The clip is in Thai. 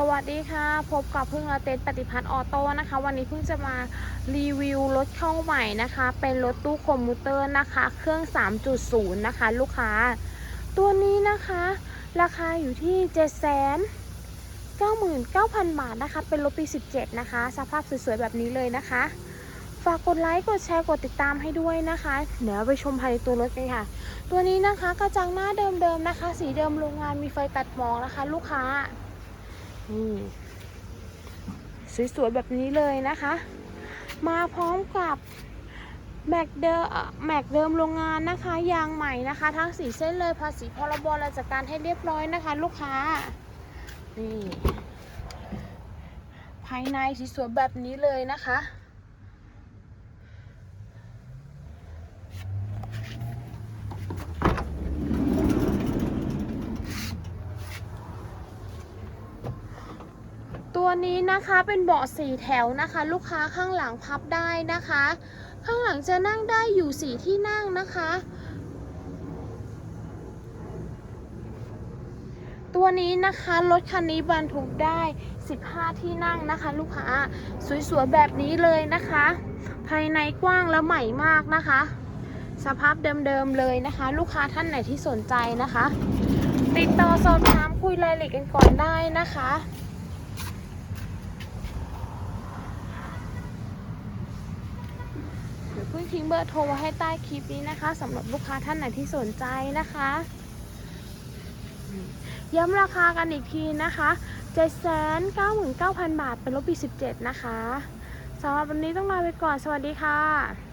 สวัสดีค่ะ พบกับพึ่งอาเต็นปฏิพัฒน์ออโต้นะคะ วันนี้พิ่งจะมารีวิวรถเข้าใหม่นะคะ เป็นรถตู้คอมพิวเตอร์นะคะ เครื่อง 3.0 นะคะ ลูกค้า ตัวนี้นะคะ ราคาอยู่ที่7 9 9 0 0 0 บาทนะคะ เป็นรถปี 17 นะคะ สภาพสวยๆ แบบนี้เลยนะคะ ฝากกดไลค์ กดแชร์ กดติดตามให้ด้วยนะคะ เดี๋ยวไปชมภายในตัวรถกันค่ะ ตัวนี้นะคะกระจังหน้าเดิมๆนะคะ สีเดิมโรงงานมีไฟตัดหมอกนะคะ ลูกค้า นี่สวยๆแบบนี้เลยนะคะ มาพร้อมกับแม็กเดิมแม็กเดิมโรงงานนะคะ ยางใหม่นะคะ ทั้งสีเส้นเลยภาษีพรบราชการให้เรียบร้อยนะคะ ลูกค้า นี่ ภายในสวยๆแบบนี้เลยนะคะ ตัวนี้นะคะเป็นเบาะสี่แถวนะคะ ลูกค้าข้างหลังพับได้นะคะ ข้างหลังจะนั่งได้อยู่สี่ที่นั่งนะคะ ตัวนี้นะคะรถคันนี้บรรทุกได้ 15 ที่นั่งนะคะ ลูกค้าสวยๆแบบนี้เลยนะคะ ภายในกว้างและใหม่มากนะคะ สภาพเดิมๆเลยนะคะ ลูกค้าท่านไหนที่สนใจนะคะ ติดต่อสอบถามคุยรายละเอียดกันก่อนได้นะคะ เดี๋ยวเพิ่งทิ้งเบอร์โทรไว้ให้ใต้คลิปนี้นะคะสำหรับลูกค้าท่านไหนที่สนใจนะคะย้ำราคากันอีกทีนะคะ799,000 บาทเป็นลบปี17 นะคะสำหรับวันนี้ต้องลาไปก่อน สวัสดีค่ะ